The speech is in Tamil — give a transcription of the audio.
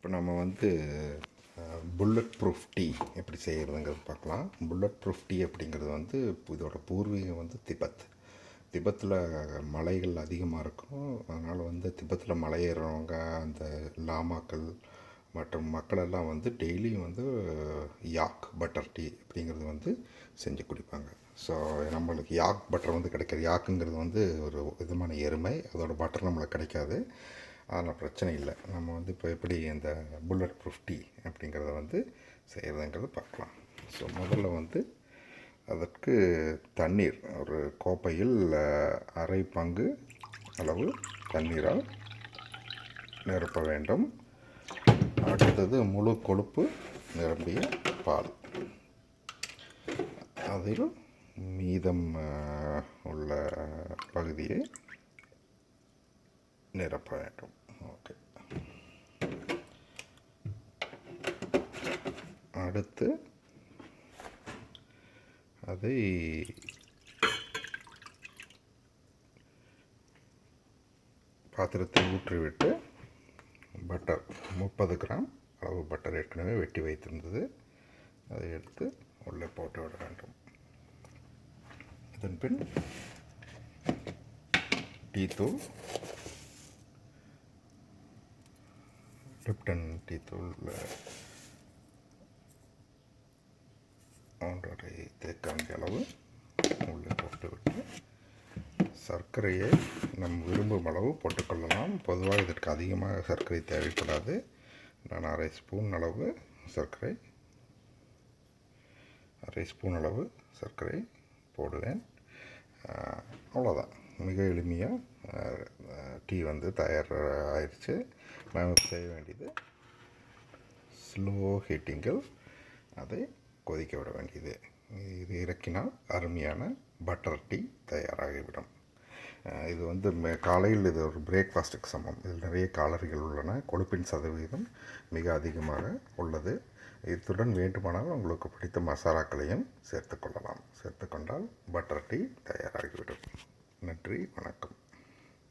இப்போ நம்ம வந்து புல்லட் ப்ரூஃப் டீ எப்படி செய்கிறதுங்கிறது பார்க்கலாம். புல்லட் ப்ரூஃப் டீ அப்படிங்கிறது வந்து இதோட பூர்வீகம் வந்து திபெத். திபத்தில் மலைகள் அதிகமாக இருக்கும். அதனால் வந்து திபெத்தில் மலை ஏறுறவங்க அந்த லாமாக்கள் மற்றும் மக்களெல்லாம் வந்து டெய்லியும் வந்து யாக் பட்டர் டீ அப்படிங்கிறது வந்து செஞ்சு குடிப்பாங்க. ஸோ நம்மளுக்கு யாக் பட்டர் வந்து கிடைக்காது. யாக்குங்கிறது வந்து ஒரு விதமான எருமை. அதோட பட்டர் நம்மளுக்கு கிடைக்காது. அதனால் பிரச்சனை இல்லை. நம்ம வந்து இப்போ எப்படி இந்த புல்லட் ப்ரூஃப் டீ அப்படிங்கிறத வந்து செய்கிறதுங்கிறத பார்க்கலாம். ஸோ முதல்ல வந்து அதற்கு தண்ணீர் ஒரு கோப்பையில் அரை பங்கு அளவு தண்ணீரால் நிரப்ப வேண்டும். அடுத்தது முழு கொழுப்பு நிரம்பிய பால். அதில் மீதம் உள்ள பகுதியை நிரப்ப வேண்டும் ஓகே. அடுத்து அதை பாத்திரத்தை ஊற்றிவிட்டு பட்டர் முப்பது கிராம் அளவு பட்டர் ஏற்கனவே வெட்டி வைத்திருந்தது. அதை எடுத்து உள்ளே போட்டு விட வேண்டும். அதன் பின் டீ தூள் லிப்டன் டீ தூள் ஒன்றரை தேக்காண்டி அளவு உள்ளே போட்டுவிட்டு சர்க்கரையை நம் விரும்பும் அளவு போட்டுக்கொள்ளலாம். பொதுவாக இதற்கு அதிகமாக சர்க்கரை தேவைப்படாது. நான் அரை ஸ்பூன் அளவு சர்க்கரை அரை ஸ்பூன் அளவு சர்க்கரை போடுவேன். அவ்வளோதான் மிக எளிமையாக டீ வந்து தயார் ஆயிடுச்சு நாம் செய்ய வேண்டியது ஸ்லோ ஹீட்டிங்கில் அதை கொதிக்க விட வேண்டியது. இது இறக்கினால் அருமையான பட்டர் டீ தயாராகிவிடும். இது வந்து காலையில் இது ஒரு பிரேக்ஃபாஸ்ட்டுக்கு சமம். இதில் நிறைய காலரிகள் உள்ளன. கொழுப்பின் சதவீதம் மிக அதிகமாக உள்ளது. இத்துடன் வேண்டுமானால் உங்களுக்கு பிடித்த மசாலாக்களையும் சேர்த்துக்கொள்ளலாம் சேர்த்துக்கொண்டால் பட்டர் டீ தயாராகிவிடும். நன்றி வணக்கம்.